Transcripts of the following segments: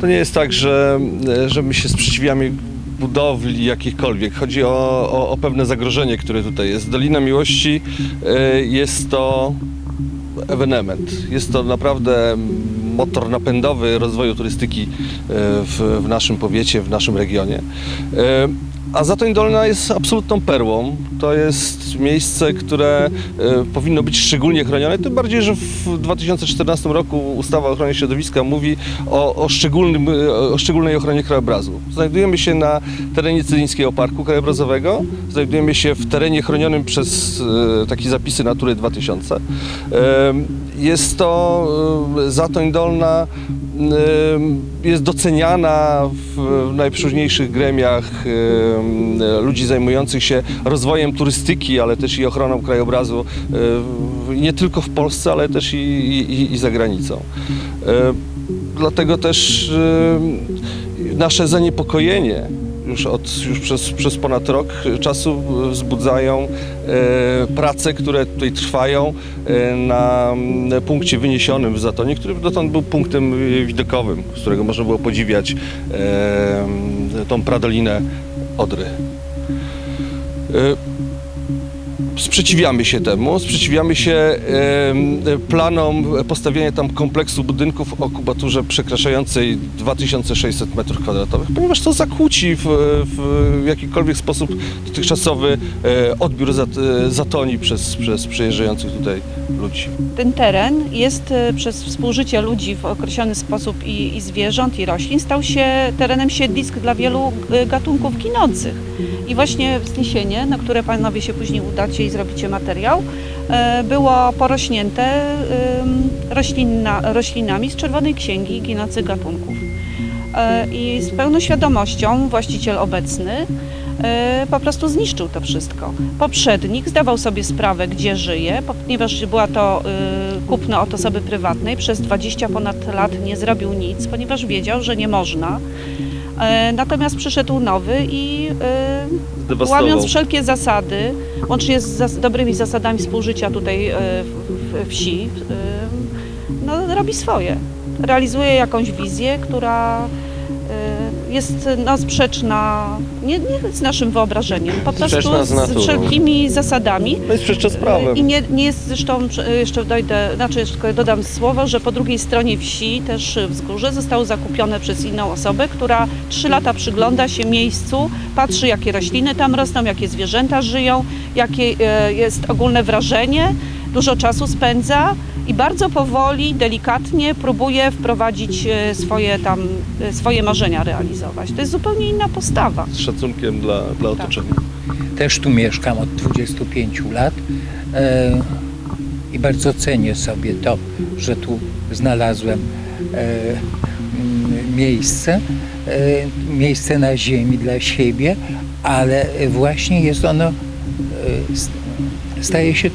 To nie jest tak, że, że my się sprzeciwiamy budowli jakichkolwiek. Chodzi o, o, o pewne zagrożenie, które tutaj jest. Dolina Miłości e, jest to ewenement. Jest to naprawdę motor napędowy rozwoju turystyki e, w, w naszym powiecie, w naszym regionie. A Zatoń Dolna jest absolutną perłą. To jest miejsce, które e, powinno być szczególnie chronione. Tym bardziej, że w 2014 roku ustawa o ochronie środowiska mówi o, o, szczególnym, e, o szczególnej ochronie krajobrazu. Znajdujemy się na terenie Cylińskiego Parku Krajobrazowego. Znajdujemy się w terenie chronionym przez e, takie zapisy Natury 2000. E, Jest to e, Zatoń Dolna jest doceniana w najpróżniejszych gremiach ludzi zajmujących się rozwojem turystyki, ale też i ochroną krajobrazu nie tylko w Polsce, ale też i, i, i za granicą. Dlatego też nasze zaniepokojenie już, od, już przez, przez ponad rok czasu wzbudzają e, prace, które tutaj trwają e, na punkcie wyniesionym w Zatonie, który dotąd był punktem e, widokowym, z którego można było podziwiać tą pradolinę Odry. Sprzeciwiamy się temu, sprzeciwiamy się planom postawienia tam kompleksu budynków o kubaturze przekraczającej 2600 m2, ponieważ to zakłóci w, w jakikolwiek sposób dotychczasowy e, odbiór e, zatoni przez, przez przyjeżdżających tutaj ludzi. Ten teren jest e, przez współżycie ludzi w określony sposób i, i zwierząt, i roślin, stał się terenem siedlisk dla wielu gatunków ginących. I właśnie wzniesienie, na które panowie się później udacie i zrobicie materiał, e, było porośnięte roślinna, roślinami z Czerwonej Księgi Ginących Gatunków. E, I z pełną świadomością właściciel obecny e, po prostu zniszczył to wszystko. Poprzednik zdawał sobie sprawę, gdzie żyje, ponieważ była to kupno od osoby prywatnej, przez 20 ponad lat nie zrobił nic, ponieważ wiedział, że nie można. Natomiast przyszedł nowy i Zdewastował. łamiąc wszelkie zasady, łącznie z zas dobrymi zasadami współżycia tutaj e, w, wsi, e, no, robi swoje. Realizuje jakąś wizję, która jest no, sprzeczna nie, nie z naszym wyobrażeniem, po prostu Sprzeczna z z, naturą. wszelkimi zasadami. No i sprzeczne z prawem. I nie, nie jest zresztą, jeszcze dojdę, znaczy jeszcze dodam słowo, że po drugiej stronie wsi, też wzgórze, zostało zakupione przez inną osobę, która trzy lata przygląda się miejscu, patrzy jakie rośliny tam rosną, jakie zwierzęta żyją, jakie e, jest ogólne wrażenie, dużo czasu spędza i bardzo powoli, delikatnie próbuje wprowadzić e, swoje tam, e, swoje marzenia realizować. To jest zupełnie inna postawa. Z szacunkiem dla, dla otoczenia. Też tu mieszkam od 25 lat e, i bardzo cenię sobie to, że tu znalazłem miejsce, e, miejsce na ziemi dla siebie, ale właśnie jest ono, e, staje się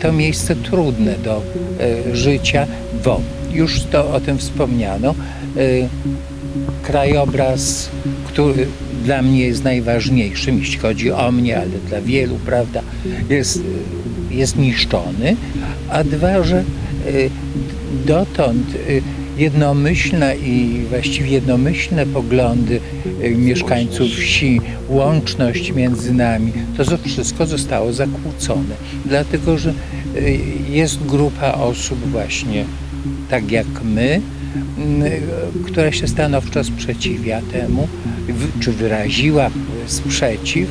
to miejsce trudne do e, życia, bo już to o tym wspomniano. E, krajobraz, który dla mnie jest najważniejszym, jeśli chodzi o mnie, ale dla wielu, prawda, jest, jest niszczony, a dwa, że y, dotąd jednomyślne i właściwie jednomyślne poglądy y, mieszkańców wsi, łączność między nami, to wszystko zostało zakłócone. Dlatego, że y, jest grupa osób właśnie tak jak my, m, która się stanowczo sprzeciwia temu, czy wyraziła sprzeciw.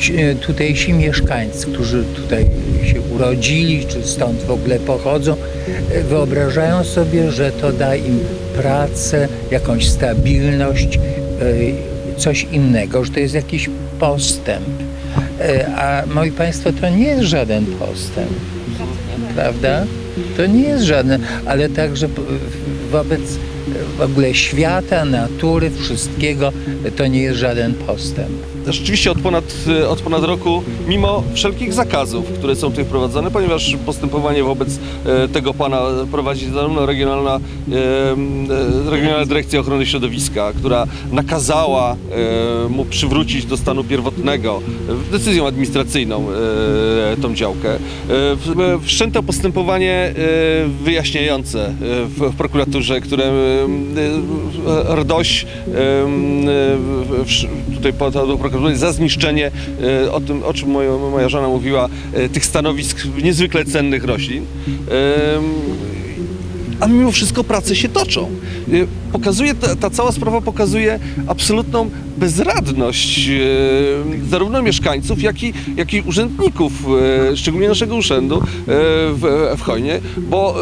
Ci- Tutejsi mieszkańcy, którzy tutaj się urodzili, czy stąd w ogóle pochodzą, e, wyobrażają sobie, że to da im pracę, jakąś stabilność, e, coś innego, że to jest jakiś postęp. E, A moi Państwo, to nie jest żaden postęp prawda? To nie jest żadne, ale także wobec w ogóle świata, natury, wszystkiego, to nie jest żaden postęp. Rzeczywiście od ponad, e, od ponad roku, mimo wszelkich zakazów, które są tutaj wprowadzone, ponieważ postępowanie wobec e, tego pana prowadzi zarówno regionalna, e, regionalna Dyrekcja Ochrony Środowiska, która nakazała mu przywrócić do stanu pierwotnego decyzją administracyjną tą działkę. Wszczęto postępowanie wyjaśniające w, prokuraturze, które RDOŚ tutaj podał do prokuratury za zniszczenie e, o tym, o czym moja, moja żona mówiła, e, tych stanowisk niezwykle cennych roślin. E, a mimo wszystko prace się toczą. Pokazuje, ta, ta cała sprawa pokazuje absolutną bezradność y, zarówno mieszkańców, jak i, jak i urzędników, y, szczególnie naszego urzędu y, w, w Chojnie, bo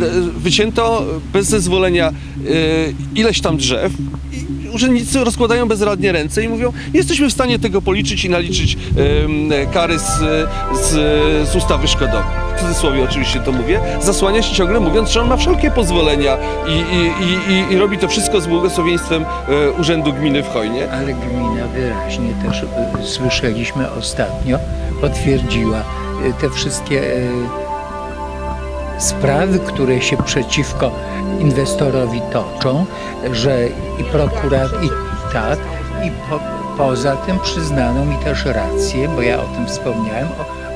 y, wycięto bez zezwolenia y, ileś tam drzew urzędnicy rozkładają bezradnie ręce i mówią, jesteśmy w stanie tego policzyć i naliczyć kary z, z, z ustawy szkodowej. W cudzysłowie oczywiście to mówię. Zasłania się ciągle mówiąc, że on ma wszelkie pozwolenia i, i, i, i, robi to wszystko z błogosławieństwem e, Urzędu Gminy w Chojnie. Ale gmina wyraźnie też y, słyszeliśmy ostatnio, potwierdziła y, te wszystkie sprawy, które się przeciwko inwestorowi toczą, że i prokurat, i tak, i po, poza tym przyznano mi też rację, bo ja o tym wspomniałem,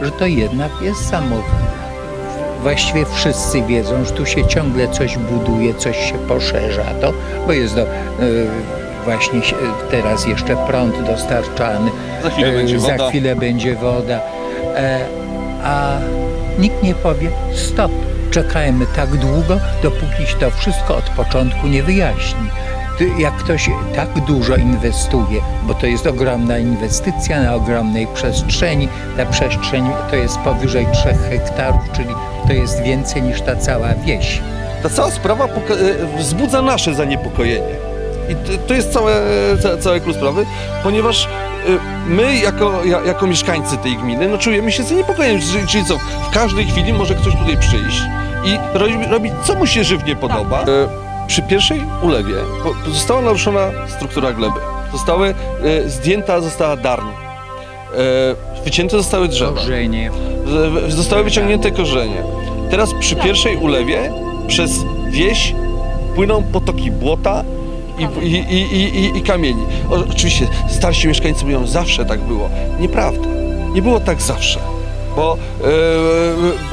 że to jednak jest samochód. Właściwie wszyscy wiedzą, że tu się ciągle coś buduje, coś się poszerza to, bo jest do, y, właśnie teraz jeszcze prąd dostarczany, Za chwilę e, będzie za woda. chwilę będzie woda, e, a nikt nie powie stop, czekajmy tak długo, dopóki się to wszystko od początku nie wyjaśni. Jak ktoś tak dużo inwestuje, bo to jest ogromna inwestycja na ogromnej przestrzeni, ta przestrzeń to jest powyżej 3 hektarów, czyli to jest więcej niż ta cała wieś. Ta cała sprawa e, wzbudza nasze zaniepokojenie. I to jest całe, ca- całe klucz sprawy, ponieważ my jako, ja- jako mieszkańcy tej gminy no, czujemy się zaniepokojeni. Czyli, czyli co, w każdej chwili może ktoś tutaj przyjść i robi, robić co mu się żywnie podoba. E, Przy pierwszej ulewie została naruszona struktura gleby. Zostały, e, zdjęta została darń. E, Wycięte zostały drzewa. Korzenie. Zostały wyciągnięte korzenie. Teraz przy pierwszej ulewie przez wieś płyną potoki błota i, i, i, i, i, kamieni. Oczywiście starsi mieszkańcy mówią, zawsze tak było. Nieprawda. Nie było tak zawsze. Bo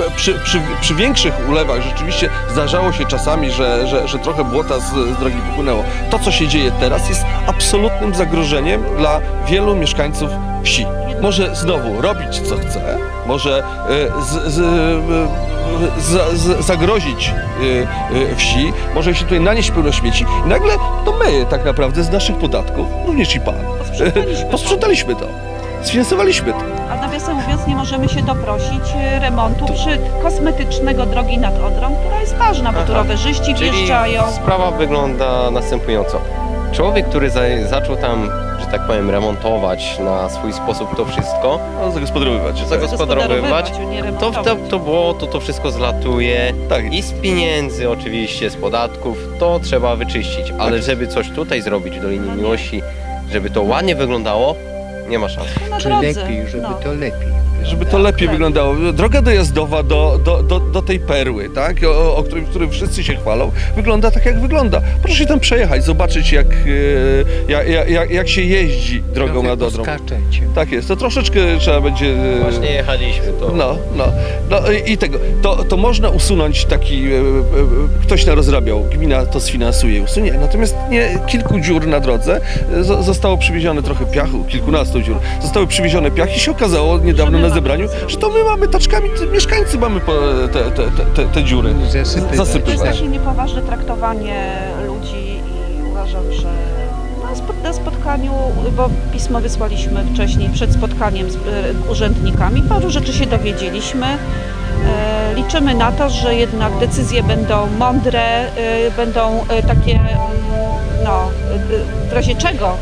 e, przy, przy, przy większych ulewach rzeczywiście zdarzało się czasami, że, że, że trochę błota z, z drogi popłynęło. To, co się dzieje teraz, jest absolutnym zagrożeniem dla wielu mieszkańców wsi. Może znowu robić co chce, może e, z, z, e, za- z, zagrozić e, e, wsi, może się tutaj nanieść pełno śmieci i nagle to my tak naprawdę z naszych podatków, również i pan, Posprzątaliśmy to. posprzątaliśmy to, sfinansowaliśmy to. A nawiasem mówiąc, nie możemy się doprosić e, remontu przy kosmetycznego drogi nad Odrą, która jest ważna, bo tu Aha. rowerzyści Czyli wjeżdżają. sprawa wygląda następująco. Człowiek, który za, zaczął tam, że tak powiem, remontować na swój sposób to wszystko, No, zagospodarowywać. zagospodarowywać, nie to, to, to błoto, to wszystko zlatuje Tak. i z pieniędzy oczywiście, z podatków, to trzeba wyczyścić. Ale żeby coś tutaj zrobić w Dolinie No. Miłości, żeby to ładnie wyglądało, nie ma szans. Czy drodze, lepiej, żeby no. to lepiej. Żeby to lepiej wyglądało. Droga dojazdowa do, do, do, do tej perły, tak? O, o którym, którym wszyscy się chwalą, wygląda tak, jak wygląda. Proszę się tam przejechać, zobaczyć, jak, e, jak, jak, jak się jeździ drogą nad Odrą. poskaczecie. Tak jest, to troszeczkę trzeba będzie... e, Właśnie jechaliśmy to. No, no, no i- i tego. To, to można usunąć taki, e, e, ktoś narozrabiał, gmina to sfinansuje i usunie. Natomiast nie, kilku dziur na drodze e, zo- zostało przywiezione trochę piachu, kilkunastu dziur. Zostały przywiezione piach i się okazało niedawno my na zebraniu, że to my mamy taczkami, mieszkańcy mamy te, te, te, te, dziury. Zasypywać. To jest takie niepoważne traktowanie ludzi i uważam, że na, spo- na spotkaniu, bo pismo wysłaliśmy wcześniej przed spotkaniem z e, urzędnikami, paru rzeczy się dowiedzieliśmy. E, Liczymy na to, że jednak decyzje będą mądre, e, będą e, takie, w razie czego,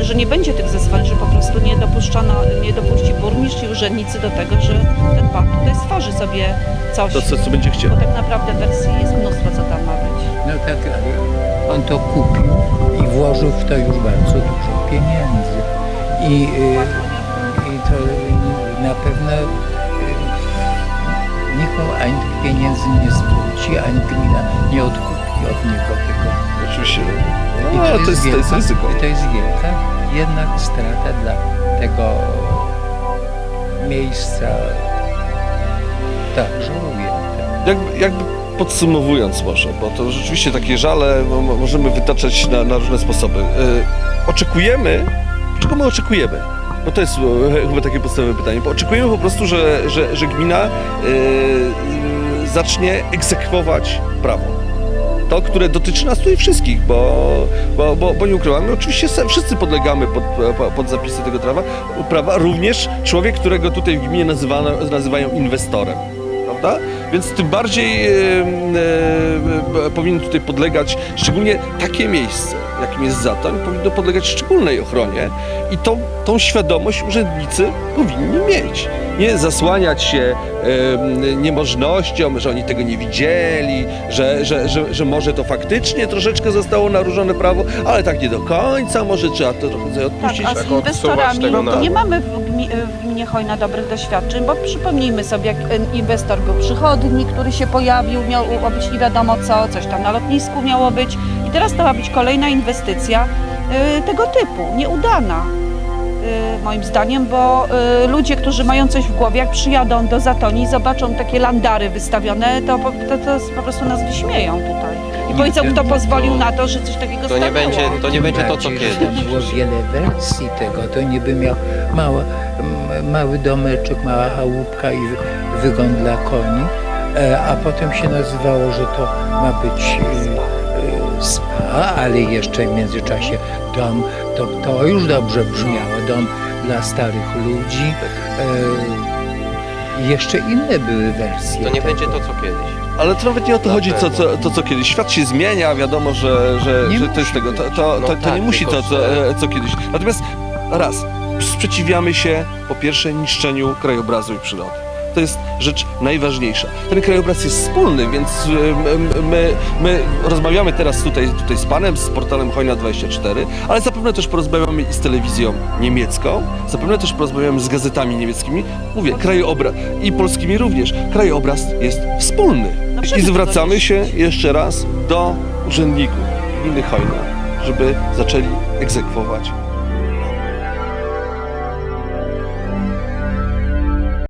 że nie będzie tych zezwoleń, że po prostu nie dopuszczono, nie dopuści burmistrz i urzędnicy do tego, że ten pan tutaj stworzy sobie coś. To co, co będzie chciał. Bo tak naprawdę wersji jest mnóstwo, co tam ma być. No tak, on to kupił i włożył w to już bardzo dużo pieniędzy. I, y, i to na pewno y, nikomu ani tych pieniędzy nie zwróci, ani gmina nie odkupi od niego tego. Oczywiście. I No, to jest, to jest wielka- ryzyko. I to jest wielka jednak strata dla tego miejsca. Tak, żałuję. Jakby, jakby podsumowując może, bo to rzeczywiście takie żale mo- możemy wytaczać na, na różne sposoby. E, oczekujemy, czego my oczekujemy? Bo to jest e, chyba takie podstawowe pytanie. Bo oczekujemy po prostu, że, że, że gmina e, zacznie egzekwować prawo. To, które dotyczy nas tutaj wszystkich, bo, bo, bo, bo nie ukrywamy, oczywiście se- wszyscy podlegamy pod, po- pod zapisy tego prawa, prawa, również człowiek, którego tutaj w gminie nazywano, nazywają inwestorem prawda? Więc tym bardziej e, e, powinien tutaj podlegać, szczególnie takie miejsce, jakim jest Zatoń, powinno podlegać szczególnej ochronie i tą, tą świadomość urzędnicy powinni mieć. Nie zasłaniać się e, niemożnością, że oni tego nie widzieli, że, że, że, że może to faktycznie troszeczkę zostało naruszone prawo, ale tak nie do końca, może trzeba to trochę Tak, odpuścić. a z tak inwestorami no, nie mamy w, gmi, w gminie Hojna dobrych doświadczeń, bo przypomnijmy sobie, jak inwestor był przychodni, który się pojawił, miał być nie wiadomo co, coś tam na lotnisku miało być i teraz to ma być kolejna inwestycja e, tego typu, nieudana. E, Moim zdaniem, bo e, ludzie, którzy mają coś w głowie, jak przyjadą do Zatoni i zobaczą takie landary wystawione, to, po- to, to po prostu nas wyśmieją tutaj. I powiedzą, kto pozwolił na to, że coś takiego To nie będzie, to nie będzie to, co kiedyś. Było wiele wersji tego. To niby miał mała, m- mały domeczek, mała chałupka i wy- wygon dla koni, e, a potem się nazywało, że to ma być e, spa, ale jeszcze w międzyczasie dom, to, to już dobrze brzmiało, dom dla starych ludzi. E, i jeszcze inne były wersje. To nie tego. będzie to, co kiedyś. Ale to nawet nie o to Na chodzi, co, co, to co kiedyś. Świat się zmienia, wiadomo, że, że, Nie że to jest tego. To, to, No to, to tak, nie musi to, co, że- e, co kiedyś. Natomiast raz, sprzeciwiamy się po pierwsze niszczeniu krajobrazu i przyrody. To jest rzecz najważniejsza. Ten krajobraz jest wspólny, więc e, my, my rozmawiamy teraz tutaj, tutaj z panem, z portalem Hojna24, ale zapewne też porozmawiamy i z telewizją niemiecką, zapewne też porozmawiamy z gazetami niemieckimi. Mówię, krajobraz i polskimi również. Krajobraz jest wspólny. No I zwracamy się jeszcze raz do urzędników gminy Hojna, żeby zaczęli egzekwować